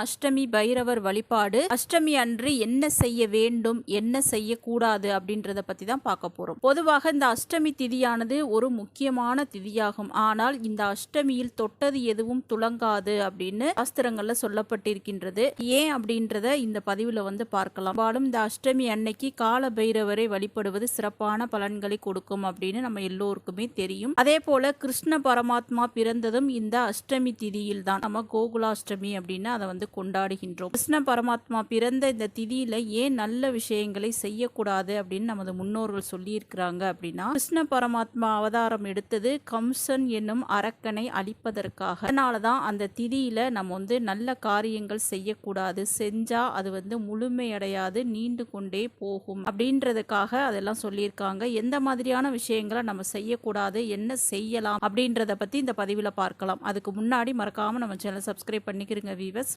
அஷ்டமி பைரவர் வழிபாடு அஷ்டமி அன்று என்ன செய்ய வேண்டும் என்ன செய்யக்கூடாது அப்படின்றத பத்தி தான் பார்க்க போறோம். பொதுவாக இந்த அஷ்டமி திதியானது ஒரு முக்கியமான திதியாகும். ஆனால் இந்த அஷ்டமியில் தொட்டது எதுவும் துளங்காது அப்படின்னு சாஸ்திரங்கள்ல சொல்லப்பட்டிருக்கின்றது. ஏன் அப்படின்றத இந்த பதிவுல வந்து பார்க்கலாம். பாலும் இந்த அஷ்டமி அன்னைக்கு கால பைரவரை வழிபடுவது சிறப்பான பலன்களை கொடுக்கும் அப்படின்னு நம்ம எல்லோருக்குமே தெரியும். அதே போல கிருஷ்ண பரமாத்மா பிறந்ததும் இந்த அஷ்டமி திதியில் தான் நம்ம கோகுலாஷ்டமி அப்படின்னு அதை வந்து கொண்டாடுகின்றோம். கிருஷ்ண பரமாத்மா பிறந்த இந்த திதியில ஏன் நல்ல விஷயங்களை செய்யக்கூடாது அப்படின்னு நமது முன்னோர்கள் சொல்லியிருக்கிறாங்க அப்படின்னா கிருஷ்ண பரமாத்மா அவதாரம் எடுத்தது கம்சன் என்னும் அரக்கனை அழிப்பதற்காக. அதனாலதான் அந்த திதியில நம்ம வந்து நல்ல காரியங்கள் செய்யக்கூடாது. செஞ்சா அது வந்து முழுமையடையாது நீண்டு கொண்டே போகும் அப்படின்றதுக்காக அதெல்லாம் சொல்லியிருக்காங்க. எந்த மாதிரியான விஷயங்களை நம்ம செய்யக்கூடாது என்ன செய்யலாம் அப்படின்றத பத்தி இந்த பதிவில் பார்க்கலாம். அதுக்கு முன்னாடி மறக்காம நம்ம சேனல் சப்ஸ்கிரைப் பண்ணிக்கிறோங்க வீவர்ஸ்